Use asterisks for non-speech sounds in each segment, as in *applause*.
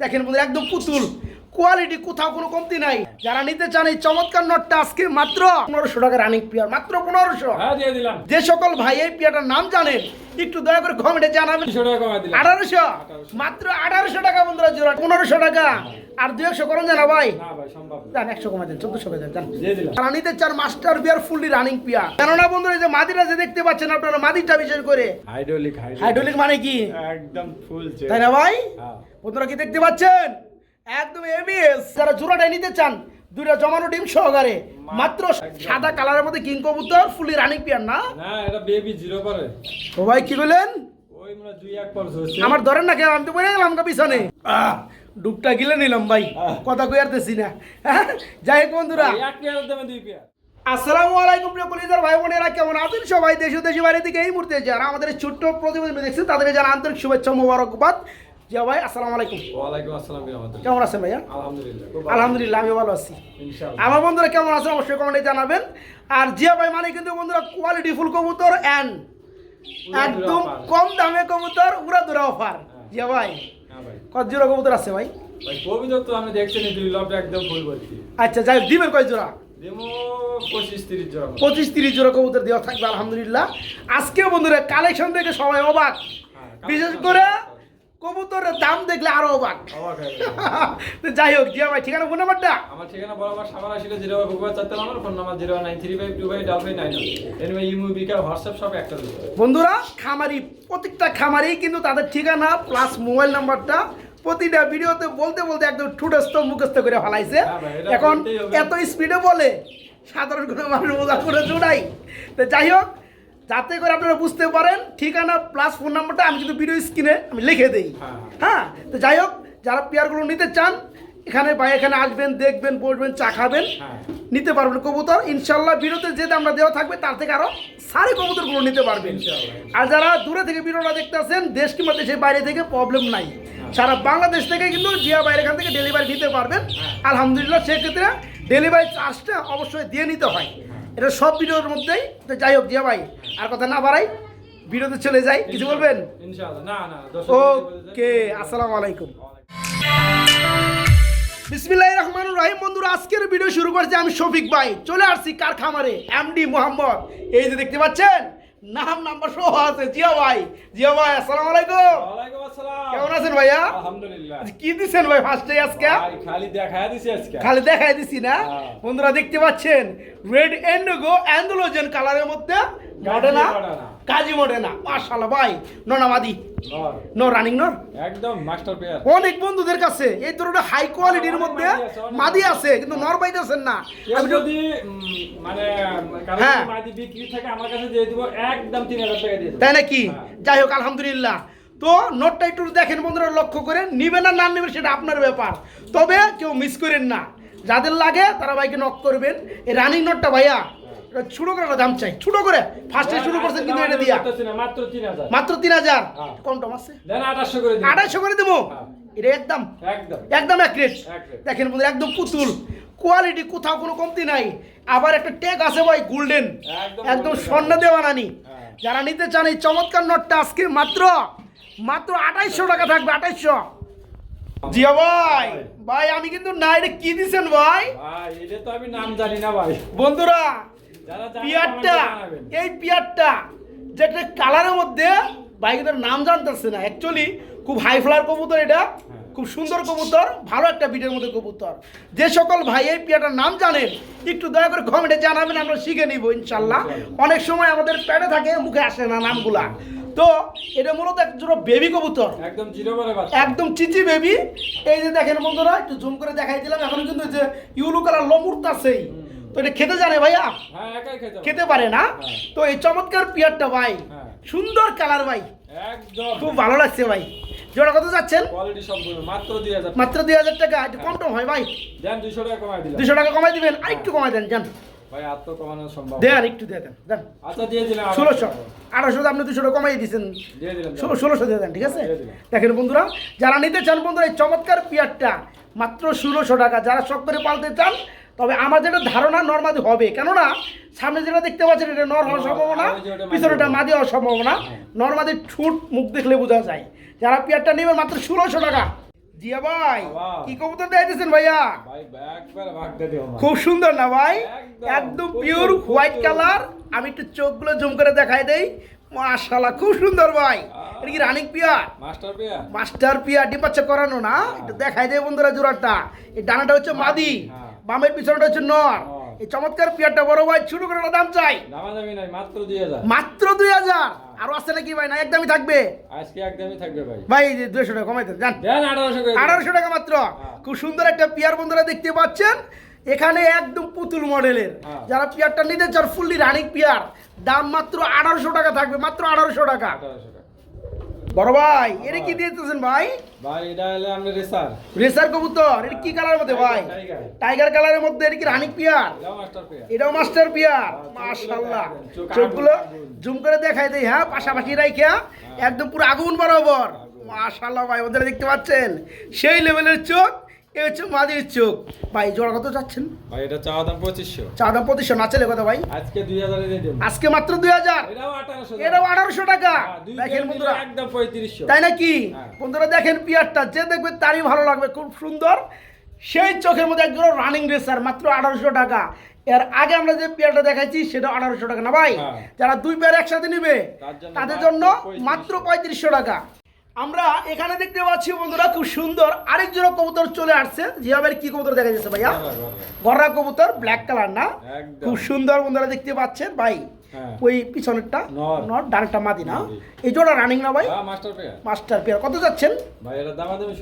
দেখেন বন্ধুরা একদম পুতুল। কোয়ালিটি কোথাও কোনো কমতি নাই। যারা নিতে চান এই চমৎকার নটটা আজকে মাত্র পনেরোশো টাকা রানিং পিয়ার মাত্র পনেরোশো। হ্যাঁ যে সকল ভাই এই পিয়াটার নাম জানেন একটু দয়া করে কমেন্টে জানাবেন। আঠারোশো? মাত্র আঠারোশো টাকা বন্ধুরা জোড়া পনেরোশো টাকা। আর দুই একশো করুন জানা ভাই। জান একশো কমাই দেন চোদ্দশো করে দেন তারা নিতে চান master pair fully running pair কেননা বন্ধুরা যে মাদিরা যে দেখতে পাচ্ছেন আপনারা মাদিরটা বিশেষ করে। হাইড্রোলিক হাইড্রোলিক মানে কি? একদম ফুল তাই না ভাই? হ্যাঁ। বন্ধুরা কি দেখতে পাচ্ছেন? একদম এবিএস যারা জোড়াটাই নিতে চান দুইটা জমানো ডিম সহকারে মাত্র সাদা কালারের মধ্যে কিং কবুতর ফুলি রানিং পিয়ার না? না এটা বেবি জিরো করে ও ভাই কি বললেন? ওই দুই এক পর হচ্ছে আমার ধরেন না কেন আমি তো বলে গেলাম আমাকে পিছনে। ডুবটা গিলে নিলাম ভাই। কথা কইয়ারতেছি না। হ্যাঁ? যাই হোক বন্ধুরা। এক পেয়ার দামে দুই পেয়ার। আসসালামু আলাইকুম প্রিয় কলিজার ভাই বোনেরা কেমন আছেন সবাই? দেশ দেশি বাইরে থেকে এই মুহূর্তে যারা আমাদের ছোট্ট প্রতিবেদন দেখছেন তাদেরকে যারা আন্তরিক শুভেচ্ছা মোবারকবাদ। জিয়া ভাই আসসালামু আলাইকুম। ওয়ালাইকুম আসসালাম কেমন আছেন ভাইয়া? আলহামদুলিল্লাহ আলহামদুলিল্লাহ আমি ভালো আছি। আমার বন্ধুরা কেমন আছেন অবশ্যই কমেন্টে জানাবেন। আর জিয়া ভাই মানে কিন্তু বন্ধুরা কোয়ালিটি ফুল কবুতর অ্যান্ড একদম কম দামে কবুতর উড়া দুরা অফার জিয়া ভাই হ্যাঁ কত জোড়া কবুতর আছে ভাই? ভাই কবিতা তো আপনি দেখছেন দুই লবটা একদম ফুল ভর্তি। আচ্ছা যাই দিবেন কয় জোড়া? দেবো পঁচিশ তিরিশ জোড়া পঁচিশ তিরিশ জোড়া কবুতর দেওয়া থাকবে আলহামদুলিল্লাহ। আজকে বন্ধুরা কালেকশন দেখে সবাই অবাক। হ্যাঁ, বিশেষ করে কবুতরের দাম দেখলে আরও অবাক। *laughs* যাই হোক জিয়া ভাই ঠিকানা ফোন নাম্বারটা আমার ঠিকানা বরাবর সামার আসলে জিরো ভাই বুকুয়া চারতে আমার phone number zero nine three five two five double five nine anyway imo বিকা হোয়াটসঅ্যাপ সব একটা বন্ধুরা খামারি প্রত্যেকটা খামারি কিন্তু তাদের ঠিকানা প্লাস মোবাইল নাম্বারটা প্রতিটা ভিডিওতে বলতে বলতে একদম ঠুটস্থ মুখস্থ করে ফেলাইছে। হ্যাঁ এখন। এত স্পিডে বলে সাধারণ কোনো মানুষ বোঝা করে জোড়াই তো যাই হোক যাতে করে আপনারা বুঝতে পারেন ঠিকানা প্লাস ফোন নাম্বারটা আমি কিন্তু ভিডিও স্ক্রিনে আমি লিখে দিই। হ্যাঁ, হ্যাঁ। তো যাই হোক যারা পেয়ারগুলো নিতে চান এখানে বা এখানে আসবেন দেখবেন বসবেন চা খাবেন। হ্যাঁ। নিতে পারবেন কবুতর। ইনশাল্লাহ ভিডিওতে যে আমরা দেওয়া থাকবে তার থেকে আরও সারি কবুতরগুলো নিতে পারবেন। আর যারা দূরে থেকে ভিডিওটা দেখতে আসেন দেশ কিংবা দেশের বাইরে থেকে প্রবলেম নাই। সারা বাংলাদেশ থেকে কিন্তু জিয়া বাইরে এখান থেকে ডেলিভারি দিতে পারবেন। আলহামদুলিল্লাহ সেক্ষেত্রে ডেলিভারি চার্জটা অবশ্যই দিয়ে নিতে হয়। এটা সব ভিডিওর মধ্যেই তো যাই হোক দিয়া ভাই আর কথা না বাড়াই ভিডিওতে চলে যাই কিছু বলবেন? ওকে আসসালামু আলাইকুম। বিসমিল্লাহ রহমান রাহিম বন্ধুরা আজকের ভিডিও শুরু করছি আমি শফিক ভাই। চলে আসছি কার খামারে এমডি মোহাম্মদ। এই যে দেখতে পাচ্ছেন? নাম নাম্বার সহ আছে। জিয়া ভাই জিয়া ভাই আসসালামু আলাইকুম। ওয়ালাইকুম আসসালাম। কেমন আছেন ভাইয়া? আলহামদুলিল্লাহ। কি দিছেন ভাই ফার্স্টে আজকে? খালি দেখায় দিছি আজকে। খালি দেখাই দিছি না? হ্যাঁ। বন্ধুরা দেখতে পাচ্ছেন রেড এন্ড গো অ্যান্ডোলোজেন কালারের মধ্যে কাজী মডেনা মাশাআল্লাহ ভাই। ননামাদি নো রানিং নর একদম মাস্টার পেয়ার অনেক বন্ধুদের কাছে এই ধরনের হাই কোয়ালিটির মধ্যে মাদি আছে কিন্তু নর পাইতেছেন না। আমি যদি মানে হ্যাঁ। যদি বিক্রি থাকে আমার কাছে দিয়ে দিব একদম তিন হাজার টাকা দিয়ে তাই নাকি? হ্যাঁ। যাই হোক আলহামদুলিল্লাহ। তো নোটটা একটু দেখেন বন্ধুরা লক্ষ্য করে নিবেন না না নেবেন সেটা আপনার ব্যাপার। তবে কেউ মিস করেন না। যাদের লাগে তারা ভাইকে নক করবেন। এই রানিং নোটটা ভাইয়া ছোট করে দাম চাই ছোট করে। ফার্স্টে শুরু করছেন কিন্তু এটা দিয়া। মাত্র তিন হাজার। মাত্র তিন হাজার। হ্যাঁ। কম টম আছে। আঠাশশো করে আড়াইশো করে দেবো? হ্যাঁ। এটা একদম। একদম। অ্যাক্রেট Accurate। দেখেন বন্ধুরা একদম পুতুল। কোয়ালিটি কোথাও কোনো কমতি নাই। আবার একটা ট্যাগ আছে ভাই গোল্ডেন একদম স্বর্ণ দেওয়া নানি হ্যাঁ। যারা নিতে চান এই চমৎকার নটটা আজকে মাত্র মাত্র আঠাইশশো টাকা থাকবে আঠাইশশো জিয়া ভাই ভাই। আমি কিন্তু না এটা কি দিছেন ভাই এটা তো আমি নাম জানি না ভাই। বন্ধুরা পিয়ারটা। এই পিয়ারটা যেটা কালারের মধ্যে বাইকের নাম জানতেছে না। অ্যাকচুয়ালি খুব হাই ফ্লার কবুতর এটা খুব সুন্দর কবুতর ভালো একটা বিটের মধ্যে কবুতর। যে সকল ভাই এই পিয়াটার নাম জানেন একটু দয়া করে কমেন্টে জানাবেন আমরা শিখে নিব ইনশাল্লাহ। অনেক সময় আমাদের প্যাডে থাকে মুখে আসে না নামগুলা। তো এটা মূলত একজন বেবি কবুতর। একদম জিরো একদম চিচি বেবি এই যে দেখেন বন্ধুরা একটু জুম করে দেখাই দিলাম এখন কিন্তু যে ইউলো কালার লমুরটা সেই তো এটা খেতে জানে ভাইয়া? হ্যাঁ খেতে পারে। না? হ্যাঁ। তো এই চমৎকার পিয়ারটা ভাই হ্যাঁ। সুন্দর কালার ভাই। খুব ভালো লাগছে ভাই। জোড়া কত যাচ্ছেন? মাত্র দুই হাজার টাকা। একটু কম টম হয় ভাই। দুশো টাকা কমাই দিবেন? আর একটু কমাই দেন সম্ভব দেন একটু দিয়ে দেন দেন। আচ্ছা ষোলোশো। আঠারোশো আপনি দুশো টাকা কমাই দিয়েছেন। ষোলো ষোলোশো দিয়ে দেন ঠিক আছে? দেখেন বন্ধুরা যারা নিতে চান বন্ধুরা এই চমৎকার পিয়ারটা মাত্র ষোলোশো টাকা। যারা শখ করে পালতে চান তবে আমার যেটা ধারণা নর্মাদি হবে। কেননা সামনে যেটা দেখতে পাচ্ছেন এটা নর হওয়ার সম্ভাবনা পিছনেটা মাদি হওয়ার সম্ভাবনা। নর্মাদি ঠুট মুখ দেখলে বোঝা যায়। যারা পিয়ারটা নেবেন মাত্র ষোলোশো টাকা। জিয়া ভাই। কি কবুতর দিয়েছেন ভাইয়া। খুব সুন্দর না ভাই? একদম, পিওর হোয়াইট কালার আমি একটু চোখগুলো জুম করে দেখাই দেই। মাশাআল্লাহ খুব সুন্দর ভাই। এটা কি running pair? Master pair master pair ডিপাচ্ছে করানো না? একটু দেখাই দেয় বন্ধুরা জোড়াটা। এই ডানাটা হচ্ছে মাদি। হ্যাঁ। বামের পিছনটা হচ্ছে নর। এই চমৎকার পিয়ারটা বড় ভাই শুরু করে দাম চাই। মাত্র দুই হাজার। মাত্র দুই হাজার? আরও আছে নাকি ভাই? না একদমই থাকবে। আজকে একদমই থাকবে ভাই। ভাই দুশো টাকা কমাই দেন যান। আঠারোশো টাকা মাত্র। খুব সুন্দর একটা পিয়ার বন্ধুরা দেখতে পাচ্ছেন। এখানে একদম পুতুল মডেলের। হ্যাঁ। যারা পিয়ারটা নিতে চান ফুললি রানিক পিয়ার দাম মাত্র আঠারোশো টাকা থাকবে মাত্র আঠারোশো টাকা। বড় ভাই এটা কি দিয়েছেন ভাই? ভাই এটা হলো আমরা রেসার। রেসার কবুতর এটা কি কালারের মধ্যে ভাই? টাইগার কালারের মধ্যে এটা কি রানিক পিয়ার এটাও মাস্টার পিয়ার চোখগুলো মাশাআল্লাহ। চোখগুলো। জুম করে দেখাই দেই হ্যাঁ পাশাপাশি রাইখা একদম পুরো আগুন বরাবর। মাশাআল্লাহ ভাই ওদের দেখতে পাচ্ছেন? সেই লেভেলের চোখ। এ হচ্ছে মাদির চোখ। ভাই জোড়া কত চাচ্ছেন? ভাই এটা চাওয়া দাম পঁচিশশো। চা দাম পঁচিশশো নাচেলে কথা ভাই। আজকে দুই হাজারে আজকে মাত্র দুই হাজার। এটাও আঠারোশো টাকা। হ্যাঁ, দেখেন বন্ধুরা। একদম পঁয়ত্রিশশো। তাই নাকি? হ্যাঁ। বন্ধুরা দেখেন পিয়ারটা যে দেখবে তারই ভালো লাগবে খুব সুন্দর। সেই চোখের মধ্যে একজন রানিং রেসার মাত্র আঠারোশো টাকা। এর আগে আমরা যে পেয়ারটা দেখাচ্ছি সেটা আঠারোশো টাকা না ভাই? হ্যাঁ। যারা দুই পেয়ার একসাথে নিবে তাদের জন্য মাত্র পঁয়ত্রিশশো টাকা। আমরা এখানে দেখতে পাচ্ছি বন্ধুরা খুব সুন্দর আরেক জোড়া কবুতর চলে আসছে। যেভাবে কি কবুতর দেখা যাচ্ছে ভাইয়া। গররা কবুতর ব্ল্যাক কালার না? খুব সুন্দর বন্ধুরা দেখতে পাচ্ছেন। ভাই হ্যাঁ। ওই পিছনেরটা নর। নর ডানটা মাদি না? এই জোড়া রানিং না ভাই? হ্যাঁ, মাস্টার পেয়া পেয়ার কত যাচ্ছেন? দামাদামি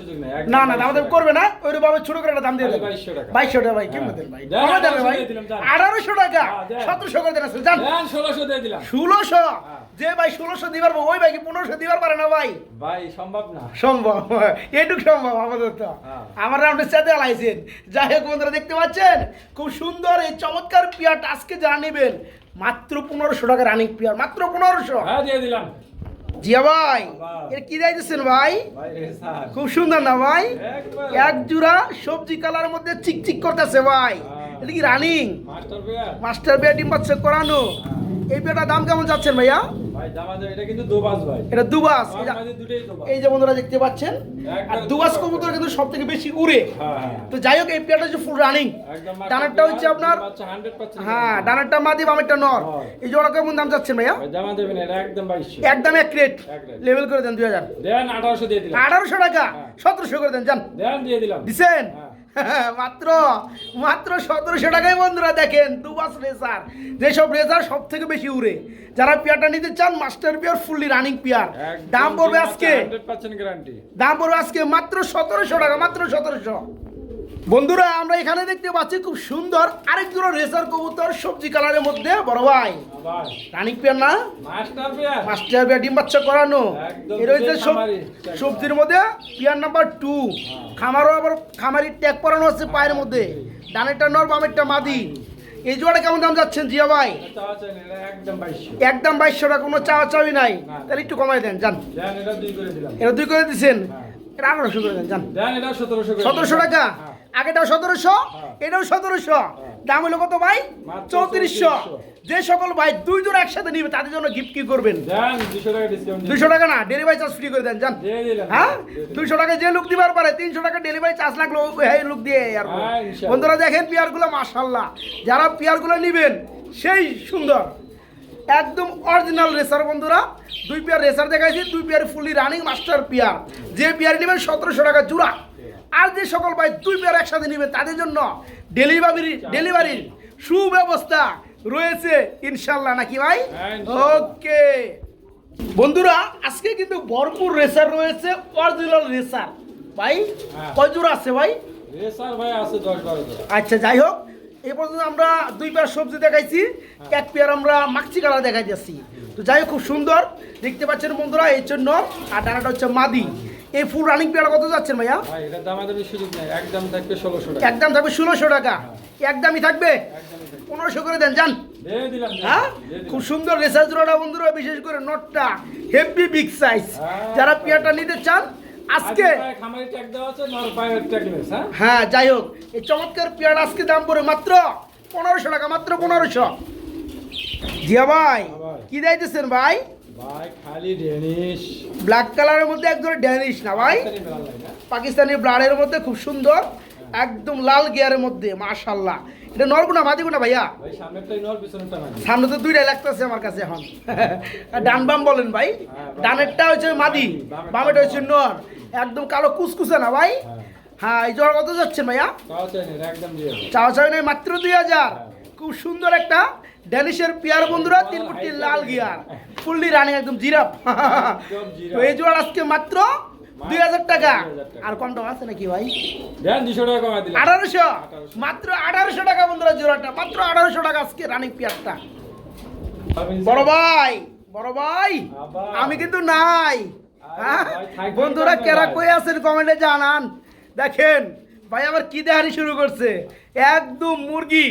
না না দাম করবে না। ওই ভাবে ছোট করে একটা দাম দিয়ে খালি দেবেন 2200 টাকা। বাইশশো টাকা ভাই কেমন হ্যাঁ। দেন ভাই? কমে 1800 ভাই? আঠারোশো টাকা। হ্যাঁ, সতেরোশো করে দেন আসলে ষোলোশো দিয়ে দিলাম। ষোলোশো? হ্যাঁ। যে ভাই ষোলোশো দিবার ওই ভাই কি পনেরোশো দিবার পারে না ভাই? ভাই সম্ভব না। সম্ভব এটুক সম্ভব আমাদের তো হ্যাঁ। আমার রাউন্ডের সাথে আলাইছেন যাই হোক বন্ধুরা দেখতে পাচ্ছেন? খুব সুন্দর এই চমৎকার পিয়ারটা আজকে যারা নেবেন মাত্র পনেরোশো টাকা রানিং পিয়ার মাত্র পনেরোশো। হ্যাঁ দিয়ে দিলাম। জিয়া ভাই এর কি যাইতেছেন ভাই? খুব সুন্দর না ভাই? এক জোড়া সবজি কালার মধ্যে চিকচিক করতেছে ভাই। হ্যাঁ। এটা কি রানিং মাস্টার বিয়া ডিম বাচ্চা করানো। এই বিয়াটার দাম কেমন যাচ্ছেন ভাইয়া? এটা কিন্তু দোবাজ ভাই। এটা দুবাস এই যে- মাঝে দুটোই দোবাজ এই যে বন্ধুরা দেখতে পাচ্ছেন আর দুবাস দুবাস। কবুতর কিন্তু সব থেকে বেশি উড়ে। হ্যাঁ হ্যাঁ। তো যাই হোক এই পেয়ারটা হচ্ছে ফুল রানিং ডানারটা হচ্ছে আপনার হ্যাঁ ডানারটা মাদি বামেরটা নর। এই জোড়া কেমন দাম চাচ্ছেন ভাইয়া? একদম এক লেভেল করে দেন দুই হাজার। দেন 1800 দিয়ে দিলাম। আঠারোশো টাকা। হ্যাঁ। সতেরোশো করে দেন যান। দিয়ে দিলাম। দিছেন। *laughs* মাত্র মাত্র সতেরোশো টাকায় বন্ধুরা দেখেন দুবাস রেসার যেসব রেসার সব থেকে বেশি উড়ে। যারা পিয়ারটা নিতে চান master pair fully running pair. দাম পড়বে আজকে বাচ্চা 100% গ্যারান্টি দাম পড়বে আজকে মাত্র সতেরোশো টাকা মাত্র সতেরোশো। বন্ধুরা আমরা এখানে দেখতে পাচ্ছি খুব সুন্দর আরেক দুটো রেসার কবুতর সবজি কালারের মধ্যে বড় ভাই। ভাই। পেয়ার না? মাস্টার পেয়া মাস্টার পিয়ার ডিম বাচ্চা করানো। হচ্ছে দুটোই সবজির মধ্যে পিয়ার নাম্বার টু খামারও আবার খামারি ট্যাগ করানো আছে পায়ের মধ্যে। ডানেরটা নর বামেরটা মাদি। এই জোড়া কেমন দাম যাচ্ছেন জিয়া ভাই? একদম 2200 বাইশশো টাকা কোনো চাওয়া চাওয়ি নাই। তাহলে একটু কমাই দেন যান। এটা দুই করে দিলাম। এটা দুই করে দিচ্ছেন হ্যাঁ। এটা আঠারোশো করে দেন যান। দেন এটা 1700 করে সতেরোশো টাকা? হ্যাঁ। আগেটাও সতেরোশো হ্যাঁ। এটাও সতেরোশো। দাম হলো কত ভাই? চৌত্রিশশো। যে সকল ভাই দুই জোড়া একসাথে নিবে তাদের জন্য গিফট কি করবেন? 200 টাকা না ডেলিভারি চার্জ ফ্রি করে দেন দিলাম। হ্যাঁ। দুইশো টাকা যে লোক দিবার পারে তিনশো টাকা ডেলিভারি চার্জ লাগল হ্যাঁ লোক দিয়ে আর। হ্যাঁ। বন্ধুরা দেখেন পেয়ারগুলো মাশাল্লাহ। যারা পেয়ারগুলো নেবেন সেই সুন্দর। একদম অরিজিনাল রেসার বন্ধুরা। দুই পেয়ার রেসার দেখাইছি দুই pair fully running master pair যে পেয়ার নেবেন সতেরোশো টাকা জোড়া। আর যে সকল ভাই দুই পেয়ার একসাথে নেবেন তাদের জন্য ডেলিভারি ডেলিভারির সুব্যবস্থা রয়েছে ইনশাল্লাহ নাকি ভাই? হ্যাঁ, ওকে। বন্ধুরা আজকে কিন্তু ভরপুর রেসার রয়েছে অরিজিনাল রেসার। ভাই হ্যাঁ। কয় জোড়া আছে ভাই? রেসার ভাই আছে 10 12 টা আচ্ছা যাই হোক এই পর্যন্ত আমরা দুই পেয়ার সবজি দেখাইছি এক পেয়ার আমরা মাক্সি কালার দেখাই যাচ্ছি তো যাই হোক খুব সুন্দর দেখতে পাচ্ছেন বন্ধুরা এর জন্য আর ডানাটা হচ্ছে মাদি। এই ফুল রানিং পেয়ার কত যাচ্ছেন ভাইয়া? একদম থাকবে 1600 টাকা। একদম থাকবে ষোলোশো টাকা। একদমই থাকবে? পনেরোশো করে দেন যান। হ্যাঁ? খুব সুন্দর রেসার জোড়াটা বন্ধুরা বিশেষ করে নটটা হেভি বিগ সাইজ হ্যাঁ। যারা পেয়ারটা নিতে চান আজকে হ্যাঁ? হ্যাঁ যাই হোক। এই চমৎকার পেয়ার আজকে দাম পড়ে মাত্র পনেরোশো টাকা মাত্র পনেরোশো। জিয়া ভাই হ্যাঁ ভাই। কি দিতেছেন ভাই? ভাই খালি ডেনিশ ব্ল্যাক কালারের মধ্যে একদম ড্যানিশ না ভাই। পাকিস্তানি ব্লাডের মধ্যে খুব সুন্দর একদম লাল গিয়ারের মধ্যে মাশাল্লাহ এটা নরগুনা মাদিগুনা ভাইয়া? সামনে তো দুইটাই লাগতেছে আমার কাছে এখন। ডান বাম বলেন ভাই। ডানেরটা হচ্ছে মাদি বামেটা হচ্ছে নর একদম কালো কুচকুচে না ভাই? হ্যাঁ। হ্যাঁ এই জোড়া কত যাচ্ছে ভাইয়া? চাই না। চাওয়া চাই মাত্র দুই হাজার। খুব সুন্দর একটা ড্যানিশের পিয়ার বন্ধুরা তিন ফুটি লাল গিয়ার। ফুললি রানিং একদম জিরাপ। তো এই জোড়া আজকে মাত্র দুই হাজার টাকা। আর কম দাম আছে নাকি ভাই? টাকা আঠারোশো। মাত্র আঠারোশো টাকা বন্ধুরা জোড়াটা। মাত্র আঠারোশো টাকা আজকে রানিং পিয়ারটা বড় ভাই বড় ভাই আমি কিন্তু নাই। হ্যাঁ? বন্ধুরা কেরা কই আছেন কমেন্টে জানান। দেখেন ভাই আবার কি দেহারি শুরু করছে? একদম মুরগি।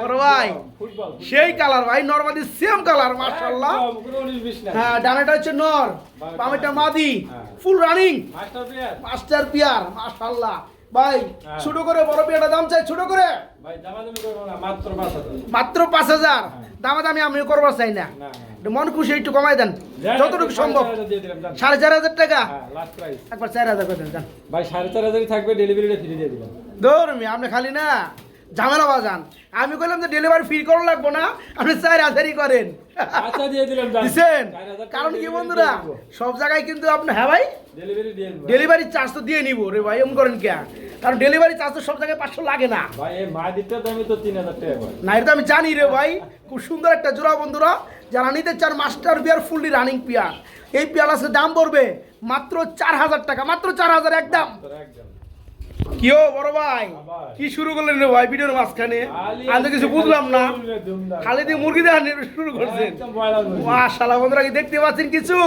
বড় ভাই সেই কালার ভাই নর্মালি সেম কালার মাশাআল্লাহ। হ্যাঁ ডানাটা হচ্ছে নর বামেটা মাদি। Full running master player master pair মাশাআল্লাহ। ভাই হ্যাঁ। ছোট করে বড় দাম চাই ছোট করে? মাত্র পাঁচ হাজার। হ্যাঁ। দামাদামি আমি করবার চাই না। মন খুশি একটু কমাই দেন। যতটুকু সম্ভব। সাড়ে চার হাজার টাকা? হ্যাঁ। একবার চার হাজার করে দেন দেন ভাই সাড়ে চার হাজারই থাকবে ডেলিভারিটা ফ্রি দিয়ে দিলাম। ধরমি আপনি খালি না? ঝামেলা বাজান। আমি কইলাম যে ডেলিভারি ফ্রি করা লাগবো না। আপনি চার হাজারই করেন। আচ্ছা টাকা কারণ কি বন্ধুরা সব জায়গায় কিন্তু আপনি হ্যাঁ ভাই? ডেলিভারি চার্জ তো দিয়ে নিবো। রে ভাই এম করেন কে কারণ ডেলিভারি চার্জ তো সব জায়গায় পাঁচশো লাগে না। না এটা তো আমি জানি রে ভাই। খুব সুন্দর একটা জোড়া বন্ধুরা। যারা নিতে চান master pair fully running pair এই পিয়ার আছে দাম পড়বে মাত্র চার হাজার টাকা। মাত্র চার হাজার একদম। কিও বড় ভাই? কি শুরু করলেন রে ভাই ভিডিওর মাঝখানে? আমি তো কিছু বুঝলাম না। খালি দিয়ে মুরগি দেখা শুরু করছেন। একদম বয়লার মাশাআল্লাহ বন্ধুরা কি দেখতে পাচ্ছেন কিছু?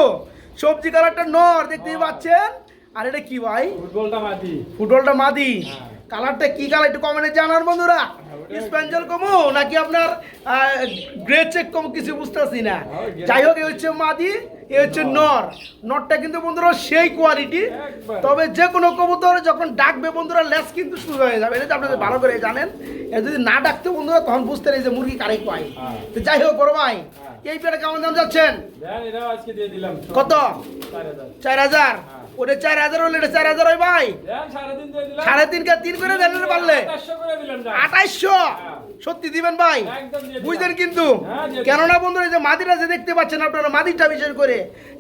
সবজি কালারটা নর দেখতেই পাচ্ছেন? আর এটা কি ভাই? ফুটবলটা মাটি ফুটবলটা মাদি। হ্যাঁ। কালারটা কি কালার একটু কমেন্টে জানান বন্ধুরা। ওটাই। স্পেঞ্জল কমু নাকি আপনার গ্রে চেক কমু কিছু বুঝতেছি না। হ্যাঁ, যাই হোক হচ্ছে মাদি। এ হচ্ছে নর। নরটা কিন্তু বন্ধুরা সেই কোয়ালিটি তবে যে কোনো কবুতর যখন ডাকবে বন্ধুরা লেস কিন্তু শুরু হয়ে যাবে। এটা আপনাদের ভালো করে জানেন এ যদি না ডাকতে বন্ধুরা তখন বুঝতে নেই যে মুরগি কারে পায়। হ্যাঁ। তো যাই হোক বড় ভাই হ্যাঁ। এই পেটে কেমন দাম যাচ্ছেন? দিলাম। কত? চার হাজার। হ্যাঁ। ওটা চার হাজার হলে এটা চার হাজার হয় ভাই। সাড়ে তিন কে তিন করে দেন পারলে। আঠাইশশো হ্যাঁ। সত্যি দিবেন ভাই? বুঝলেন কিন্তু? হ্যাঁ। কেননা বন্ধুরা এই যে মাদিটা যে দেখতে পাচ্ছেন আপনারা মাদিটা বিশেষ করে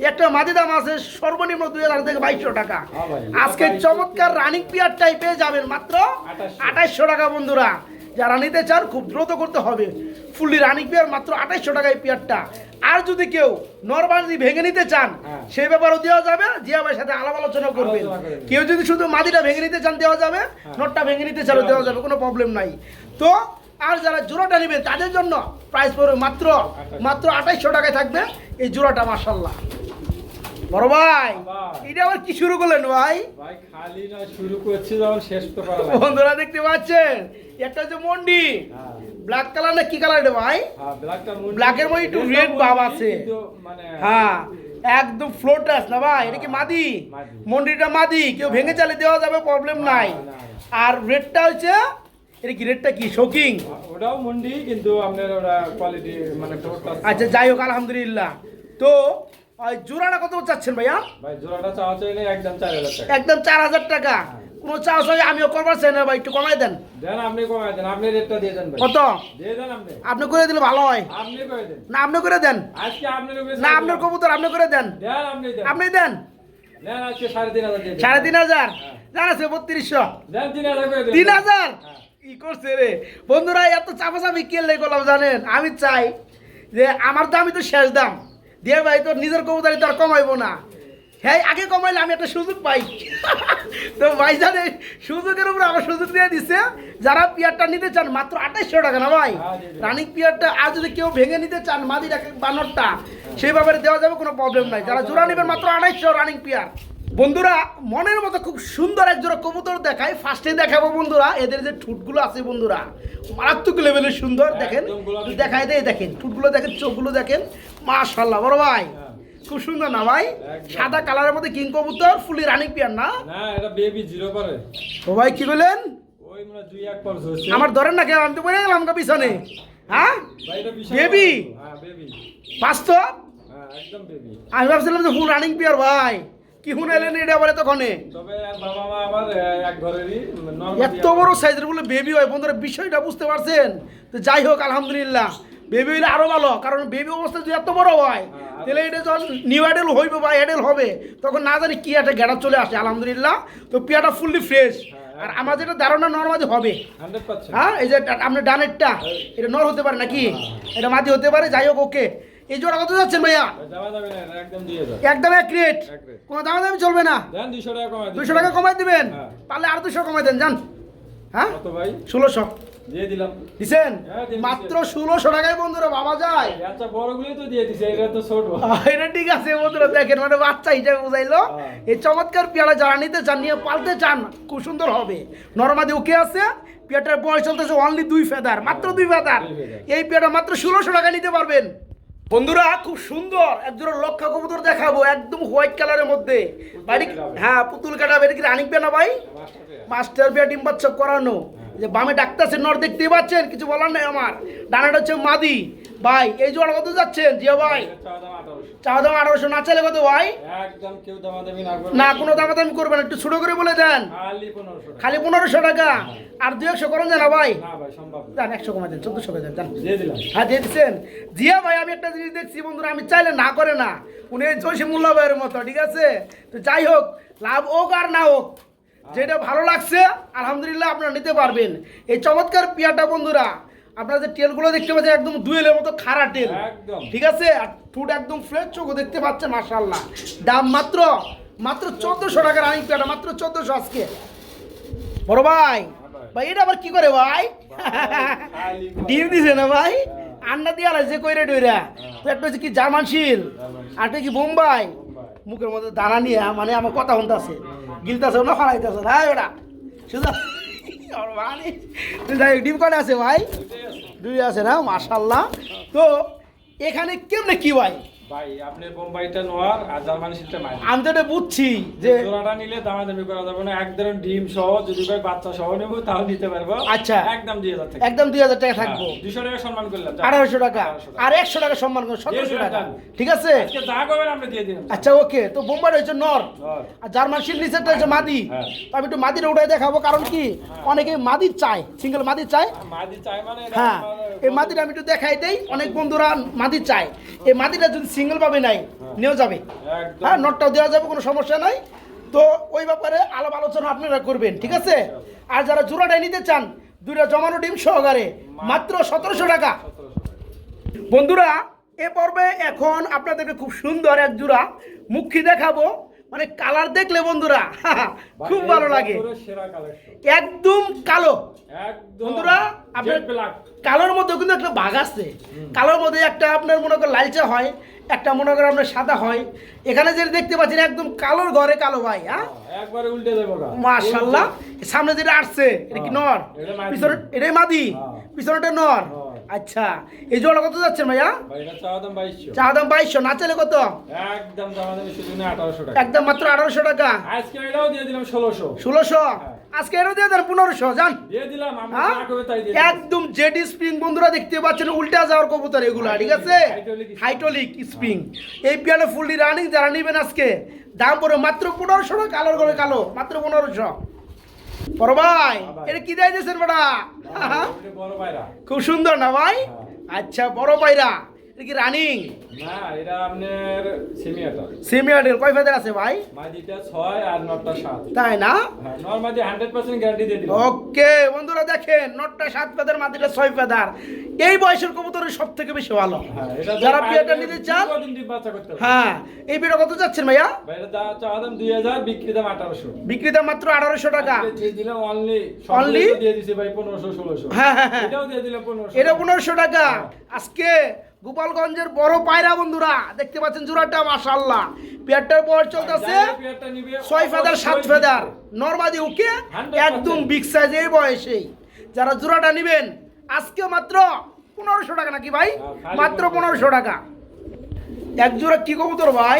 একটা মাদি দাম আছে সর্বনিম্ন দুই হাজার থেকে বাইশশো টাকা। হ্যাঁ আজকে চমৎকার রানিং পিয়ার টাইপে যাবেন মাত্র 2800 আঠাইশশো টাকা বন্ধুরা। যারা নিতে চান খুব দ্রুত করতে হবে। ফুললি রানিং পিয়ার মাত্র আঠাইশশো টাকায় পিয়ারটা আর যদি কেউ নরমালি ভেঙে নিতে চান হ্যাঁ। সেই ব্যাপারেও দেওয়া যাবে জিয়া ভাইয়ের সাথে আলাপ আলোচনা করবেন। আলোচনা করে নেবেন। কেউ যদি শুধু মাদিটা ভেঙে নিতে চান দেওয়া যাবে। নটটা ভেঙে নিতে চান দেওয়া যাবে। কোনো প্রবলেম নাই। তো আর যারা জোড়াটা নেবেন তাদের জন্য প্রাইস পড়বে মাত্র মাত্র আঠাইশশো টাকায় থাকবে এই জোড়াটা মার্শাল্লাহ বড় ভাই এটা আবার কি শুরু করলেন ভাই? ভাই খালি না শুরু করছি যখন শেষ তো বন্ধুরা দেখতে পাচ্ছেন একটা হচ্ছে মন্ডি। হ্যাঁ। ব্ল্যাক কালার না কি কালার এটা ভাই? হ্যাঁ ব্ল্যাকটা এর মধ্যে একটু red ভাব আছে। মানে হ্যাঁ একদম ফ্লোটাস না ভাই? এটা কি মাদি? মাদি। মন্ডিটা মাদি কেউ ভেঙে চালে দেওয়া যাবে প্রবলেম নাই। আর রেডটা হচ্ছে এটা কি রেডটা কি? শোকিং ওটাও মুন্ডি কিন্তু আপনার ওরা কোয়ালিটি মানে আচ্ছা যাই হোক আলহামদুলিল্লাহ। তো জোড়াটা কত চাচ্ছেন ভাইয়া? ভাই জোড়াটা চাওয়া চাইলে একদম চার হাজার টাকা। একদম চার হাজার টাকা। কোনো চাষ হয় আমিও করবার চাই না ভাই একটু কমাই দেন। দেন আপনি কমাই দেন আপনি রেটটা দিয়ে দেন ভাই। কত? দিয়ে দেন আপনি। আপনি করে দিলে ভালো হয়। আপনি করে দেন। না আপনি করে দেন। আজকে আপনার না আপনার কবুতর আপনি করে দেন। দেন আপনি দেন। আপনি দেন। দেন আজকে সাড়ে তিন হাজার সাড়ে তিন হাজার? জান আছে বত্রিশশো। তিন হাজার তিন হাজার? হ্যাঁ। কি করছে রে? বন্ধুরা এত চাপাচাপি কেলে করলাম জানেন? আমি চাই যে আমার দামই তো শেষ দাম। দিয়ে ভাই তোর নিজের কবুতারি তো আর কমাইবো না। হ্যাঁ আগে কমাইলে আমি একটা সুযোগ পাই। *laughs* তো ভাই জানে সুযোগের উপরে আমার সুযোগ দিয়ে দিচ্ছে যারা পিয়ারটা নিতে চান মাত্র আঠাইশশো টাকা না ভাই? হ্যাঁ। রানিং পিয়ারটা আর যদি কেউ ভেঙে নিতে চান মাদিটাকে বানরটা সেই ব্যাপারে দেওয়া যাবে কোনো প্রবলেম নাই। যারা জোড়া নেবেন মাত্র আড়াইশো রানিং পিয়ার। বন্ধুরা মনের মতো খুব সুন্দর এক জোড়া কবুতর দেখায় ফার্স্টে দেখাবো বন্ধুরা এদের যে ঠুটগুলো আছে বন্ধুরা মারাত্মক লেভেলের সুন্দর দেখেন। দেখাই দেয় দেখেন ঠুটগুলো দেখেন চোখগুলো দেখেন। মাশাল্লাহ বড় ভাই। হ্যাঁ। খুব সুন্দর না ভাই? সাদা কালারের মধ্যে কিং কবুতর ফুলি রানিং পিয়ার না? না এটা বেবি জিরো করে ও ভাই কি বললেন? ওই মানে পর আমার ধরেন না কেন আমি তো বলে গেলাম আমাকে পিছনে। হ্যাঁ? বড়। হ্যাঁ বেবি বাস্তব? হ্যাঁ আমি ভাবছিলাম যে ফুল রানিং পিয়ার ভাই। কি হুন এলেন এটা বলে তখনে তবে বাবা মা আমার এক ঘরেরই এত বড় সাইজের বলে বেবি হয় বন্ধুরা বিষয়টা বুঝতে পারছেন? তো যাই হোক আলহামদুলিল্লাহ। বেবি হইলে আরও ভালো কারণ বেবি অবস্থা যদি এত বড় হয় হ্যাঁ, তাহলে এটা যখন নিউ অ্যাডেল হইবে বা অ্যাডেল হবে তখন না জানি কি একটা গ্যাড়া চলে আসে আলহামদুলিল্লাহ। তো পিয়াটা ফুললি ফ্রেশ আর আমার যেটা ধারণা নর্মালি হবে। হ্যাঁ এই যে আপনার ডানেরটা এটা নর হতে পারে নাকি? এটা মাটি হতে পারে যাই হোক ওকে এই জোড়া কত যাচ্ছেন ভাইয়া? একদম এক রেট। কোনো দামা দামি চলবে না? দুশো টাকা কমাই দিবেন। হ্যাঁ। পারলে আর দুশো কমাই দেন জান হ্যাঁ? ষোলোশো। দিয়ে দিলাম। দিছেন? হ্যাঁ, মাত্র ষোলোশো টাকায় বন্ধুরা বাবা যায়। আচ্ছা বড়গুলোই তো দিয়ে দিছে এটা তো ছোট। এটা ঠিক আছে বন্ধুরা দেখেন মানে বাচ্চা হিসেবে বুঝাইলো। হ্যাঁ। এই চমৎকার পেয়ারা যারা নিতে চান নিয়ে পালতে চান খুব সুন্দর হবে। নর্মাদি ওকে আছে পেয়ারটার বয়স চলতেছে অনলি দুই ফেদার মাত্র দুই ফেদার। দুই ফেদার। এই পেয়ারটা মাত্র ষোলোশো টাকা নিতে পারবেন। বন্ধুরা খুব সুন্দর। একজন লক্ষা কবুতর দেখাবো একদম হোয়াইট কালারের মধ্যে। বাড়ি হ্যাঁ পুতুল কাটা এটা কি রানিক না ভাই? মাস্টার বিয়া ডিম বাচ্চা করানো। যে বামে ডাক্তার নর দেখতেই পাচ্ছেন? কিছু বলার নাই আমার। ডানাটা হচ্ছে মাদি। ভাই এই জোড়া কত যাচ্ছেন? জিয়া ভাই? চা দাম আঠারোশো। না চাইলে কত ভাই? না কোনো দামাদামি করবেন একটু ছোট করে বলে দেন। খালি পনেরোশো টাকা। আর দুই একশো করেন জানা ভাই? না ভাই সম্ভব না। যান একশো কমা দেন চোদ্দশো করে দেন হ্যাঁ দিয়ে দিচ্ছেন। জিয়া ভাই আমি একটা জিনিস দেখছি বন্ধুরা আমি চাইলে না করে না। উনি এই জসি মোল্লা ভাইয়ের মতো ঠিক আছে? তো যাই হোক লাভ হোক আর না হোক যেটা ভালো লাগছে আলহামদুলিল্লাহ আপনারা নিতে পারবেন। এই চমৎকার পিয়াটা বন্ধুরা আপনারা যে টেলগুলো দেখতে পাচ্ছেন একদম দুয়েলের মতো খাড়া টেল ঠিক আছে? আর ঠোঁট একদম ফ্রেশ চোখও দেখতে পাচ্ছেন মাশাল্লাহ দাম মাত্র মাত্র চোদ্দোশো টাকার আইন পিয়াটা মাত্র চোদ্দশো আজকে। বড় ভাই ভাই। এটা আবার কি করে ভাই? ডিম দিছে না ভাই? আন্ডা দিয়ে আলাই যে কইরে ডইরা। তো একটা হচ্ছে কি জার্মান শিল আর কি বোম্বাই। মুখের মধ্যে দানা নিয়ে মানে আমার কথা শুনতেছে। গিলতেছে না, ফালাইতেছে। না ওটা। শুধু ডিম কটা আছে ভাই? দুই আছে না মাসাল্লাহ তো, এখানে কেমনে কি ভাই ভাই আপনি বোম্বাইটা নোয়ার আর জার্মানি সিলটা মাই আমি তো এটা বুঝছি যে জোড়াটা নিলে দামাদামি করা যাবে না। এক ডিম সহ যদি ভাই বাচ্চা সহ নেব তাও নিতে পারব। আচ্ছা। একদম দিয়ে যাচ্ছে একদম দুই হাজার টাকা থাকব। দুশো টাকা সম্মান করলাম যান। আঠারোশো টাকা। আর একশো টাকা সম্মান করো সতেরোশো টাকা। ঠিক আছে? আজকে যা করবেন আমরা দিয়ে দিলাম আচ্ছা ওকে। তো বোম্বাই হচ্ছে নর। নর। আর জার্মান শিল নিচেরটা হচ্ছে মাদি। হ্যাঁ। তো আমি একটু মাদির উঠাই দেখাবো কারণ কি? অনেকে মাদির চায়। সিঙ্গেল মাদির চায়। মাদি চাই মানে হ্যাঁ। এই মাদিটা আমি একটু দেখাই দেই। অনেক বন্ধুরা মাদি চায়। এই মাদিটা যদি সিঙ্গেল পাবে নাই নিয়েও যাবে। হ্যাঁ নটটাও দেওয়া যাবে কোনো সমস্যা নাই। তো ওই ব্যাপারে আলাপ আলোচনা আপনারা করবেন ঠিক আছে? আর যারা জোড়াটাই নিতে চান দুইটা জমানো ডিম সহকারে মাত্র সতেরোশো টাকা। বন্ধুরা এ পর্বে এখন আপনাদেরকে খুব সুন্দর এক জোড়া মুখী দেখাবো। মানে কালার দেখলে বন্ধুরা খুব ভালো লাগে। একদম কালো। বন্ধুরা আপনার কালোর মধ্যে কিন্তু একটা ভাগ আছে। কালোর মধ্যে একটা আপনার মনে করেন লালচা হয়। একটা মনে করেন আপনার সাদা হয়। এখানে যেটা দেখতে পাচ্ছেন একদম কালোর ঘরে কালো ভাই হ্যাঁ? হ্যাঁ, একবারে উল্টে। সামনে যেটা আসছে এটা কি নর? এটা মাদি। পিছনে এটাই মাদি? হ্যাঁ। পিছনেটা নর? হ্যাঁ। আচ্ছা এই জোড়া কত যাচ্ছেন ভাইয়া? ভাই, এটা চাওয়া দাম 2200 চা দাম বাইশশো না চলে কত? একদম দামাদামি শুধু না 1800 টাকা। একদম মাত্র আঠারোশো টাকা। 1600 ষোলোশো? হ্যাঁ। আজকে এরও দিয়ে দেন পনেরোশো আমরা হ্যাঁ? একদম জেডি স্প্রিং বন্ধুরা দেখতে পাচ্ছেন উল্টা যাওয়ার কবুতর এগুলো ঠিক আছে। হাইড্রোলিক স্প্রিং এই পিয়ানো ফুললি রানিং যারা নেবেন আজকে দাম পড়ে মাত্র পনেরোশো টাকা কালোর করে কালো মাত্র পনেরোশো। বড় ভাই এটা কি দেয় দিয়েছেন বেটা। খুব সুন্দর না ভাই? হ্যাঁ। আচ্ছা বড় পায়রা এটা কি রানিং না, এটা আপনার সেমিয়াটা। সেমি কয় ফেদার আছে ভাই? মাদিটা ছয় আর নটটা সাত। তাই না? নর মাদি 100% গ্যারান্টি দিয়ে দিলাম। ওকে বন্ধুরা দেখেন নটটা সাত ফেদার মাটিটা ছয় ফেদার এই বয়সের কবুতরের সব থেকে বেশি ভালো। হ্যাঁ, যারা পাইলে নিতে চান হ্যাঁ এই বিটা কত যাচ্ছেন ভাইয়া? ভাই, এটা দা- চাওয়া দাম 2000, বিক্রি দাম 1800 বিক্রি দাম মাত্র আঠারোশো টাকা। দিয়ে দিলাম Only? সবগুলো দিয়ে দিছি ভাই 1500, 1600 হ্যাঁ, হ্যাঁ, হ্যাঁ। এটাও দিয়ে দিলাম 1500 এটা পনেরোশো টাকা। আজকে গোপালগঞ্জের বড় পায়রা বন্ধুরা দেখতে পাচ্ছেন জোড়াটা মাশাল্লাহ পেয়ারটার বয়স চলতেছে ছয় ফেদার সাত ফেদার। নর্মাদি ওকে? একদম বিগ সাইজ এই বয়সেই। যারা জোড়াটা নেবেন আজকে মাত্র পনেরোশো টাকা নাকি ভাই? হ্যাঁ, মাত্র পনেরোশো টাকা। এক জোড়া কি কবুতর ভাই?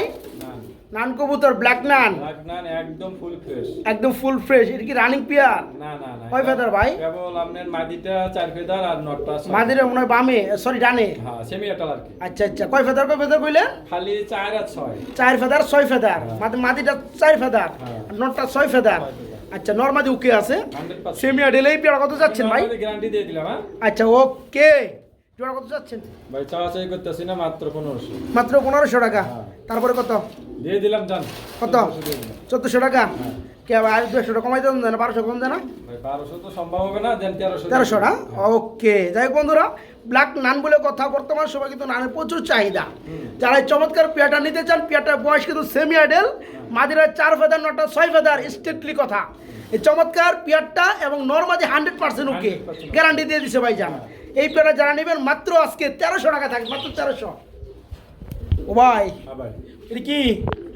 নান কবুতর ব্ল্যাক নান। লাগনান একদম ফুল ফ্রেশ একদম ফুল ফ্রেশ এটা কি রানিং পিয়ার না না না কয় ফেদার ভাই? কেবল আপনার মাদিটা চার ফেদার আর নটটা। মাদিরে মনে হয় বামে সরি ডানে। হ্যাঁ সেমি এটাল আর কি। আচ্ছা আচ্ছা কয় ফেদার কয় ফেদার কইলেন? খালি চার আর ছয়। চার ফেদার ছয় ফেদার হ্যাঁ। মাদি মাদিটা চার ফেদার হ্যাঁ। আর নটটা ছয় ফেদার। আচ্ছা নর্মাদি ওকে আছে। 100% সেমি আডেল এই পেয়ারা কত যাচ্ছেন ভাই? গ্যারান্টি দিয়ে দিলাম হ্যাঁ। আচ্ছা ওকে জোড়া কত যাচ্ছেন? ভাই চাওয়া চাই করতেছি না মাত্র পনেরোশো। মাত্র পনেরোশো টাকা। হ্যাঁ। তারপরে কত? দিয়ে দিলাম জান কত। চোদ্দশো টাকা? হ্যাঁ। কে আর দুশো টাকা কমাই দেন না বারোশো কম না? বারোশো তো সম্ভব হবে না দেন তেরোশো। তেরোশো না? ওকে। যাই বন্ধুরা ব্ল্যাক নান বলে কথা বর্তমান সময় কিন্তু নানের প্রচুর চাহিদা। যারা এই চমৎকার পেয়াটা নিতে চান পেয়াটার বয়স কিন্তু সেমি আইডেল মাদিরার চার ফেদার নটা ছয় ফেদার স্ট্রিক্টলি কথা। এই চমৎকার পেয়ারটা এবং নর্মাদি হান্ড্রেড পার্সেন্ট ওকে গ্যারান্টি দিয়ে দিছে ভাই জান এই পেয়ারটা যারা নেবেন মাত্র আজকে তেরোশো টাকা থাকবে মাত্র তেরোশো। ও ভাই। হ্যাঁ এটা কি?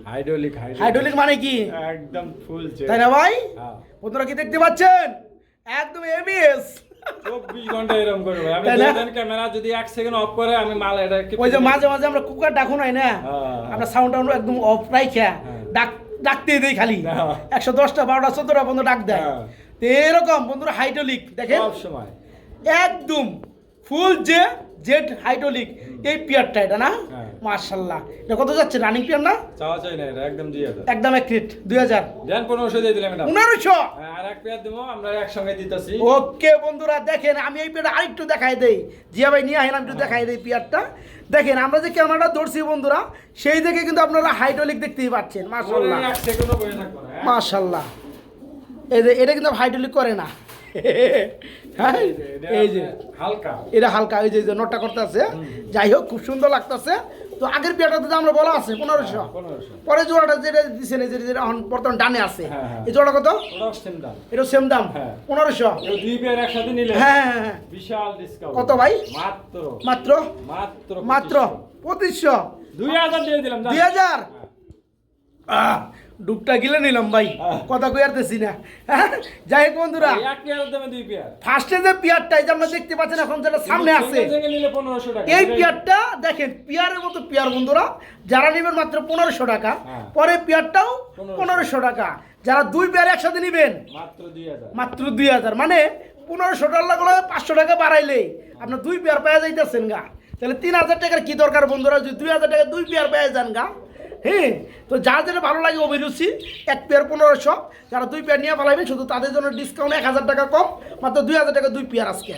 হাইড্রোলিক হাইড্রোলিক মানে কি? একদম ফুল তাই না ভাই? হ্যাঁ। বন্ধুরা কি দেখতে পাচ্ছেন? একদম এবিএস চব্বিশ ঘণ্টা এরকম করে ভাই। আমি তাই না? দিয়ে দেন ক্যামেরা যদি এক সেকেন্ড অফ করে আমি মাল এটা ওই যে মাঝে মাঝে আমরা কুকার ডাকু নাই না? হ্যাঁ। আমরা সাউন্ড টাউন্ড একদম অফ রাইখা হ্যাঁ। ডাক ডাকতে দেই খালি। হ্যাঁ। একশো দশটা বারোটা চোদ্দটা বন্ধু ডাক দেয়। হ্যাঁ। তো এরকম বন্ধুরা হাইড্রোলিক দেখেন? সব সময়। একদম ফুল যে জেট হাইড্রোলিক এই পিয়ারটা এটা না? মার্শাল্লাহ এটা কত যাচ্ছে? রানিং পিয়ার না? চাওয়া চাই না এটা একদম দেন একদম এক দিয়ে দিলাম এটা। হ্যাঁ, আর এক দেবো আমরা একসঙ্গে দিতেছি। ওকে বন্ধুরা দেখেন আমি এই আরেকটু দেখাই দেই। জিয়া ভাই নিয়ে একটু দেখাই দেই পিয়ারটা দেখেন আমরা যে ক্যামেরাটা ধরছি বন্ধুরা সেই দেখে কিন্তু আপনারা হাইড্রোলিক দেখতেই পাচ্ছেন না হ্যাঁ? মাশাল্লাহ এই যে এটা কিন্তু হাইড্রোলিক করে না। হ্যাঁ? এই যে হালকা। এটা হালকা ওই এই যে নোটটা করতে আছে যাই হোক খুব সুন্দর লাগতেছে। তো আগের পেয়ারটাতে তো আমরা বলা আছে পনেরোশো। পনেরোশো। পরে জোড়াটা যেটা দিছে না যে যেটা এখন বর্তমান ডানে আছে হ্যাঁ, হ্যাঁ। এই জোড়া কত? ওটাও সেম দাম। এটা সেম দাম হ্যাঁ। পনেরোশো। দুই পেয়ার একসাথে নিলে হ্যাঁ হ্যাঁ হ্যাঁ। বিশাল ডিসকাউন্ট কত ভাই? মাত্র। মাত্র? মাত্র মাত্র? পঁচিশশো। দুই হাজার দিয়ে দিলাম দুই হাজার? হ্যাঁ। ডুবটা গিলে নিলাম ভাই। হ্যাঁ। কথা কইয়ারতেছি না। হ্যাঁ, যাই হোক বন্ধুরা। এক পেয়ারের দামে দুই পেয়ার। ফার্স্টে যে পিয়ারটা এই যে আমরা দেখতে পাচ্ছেন এখন যেটা সামনে আছে। এই পিয়ারটা দেখেন পিয়ারের মতো পিয়ার বন্ধুরা। যারা নেবেন মাত্র পনেরোশো টাকা হ্যাঁ। পরে পিয়ারটাও 1500 পনেরোশো টাকা। যারা দুই পেয়ার একসাথে নেবেন মাত্র দুই হাজার। মানে পনেরোশো টাকা করে পাঁচশো টাকা বাড়াইলে আপনার দুই পেয়ার পেয়ে যাইতেছেন গা। তাহলে তিন হাজার টাকার কি দরকার বন্ধুরা? যদি দুই হাজার টাকা দুই পেয়ার পেয়ে যান গা হ্যাঁ তো যার যেটা ভালো লাগে অভিরুচি এক পেয়ার পনেরোশো। যারা দুই পেয়ার নিয়ে ভালো শুধু তাদের জন্য ডিসকাউন্ট এক হাজার টাকা কম, মাত্র দুই হাজার টাকা দুই পেয়ার আজকে।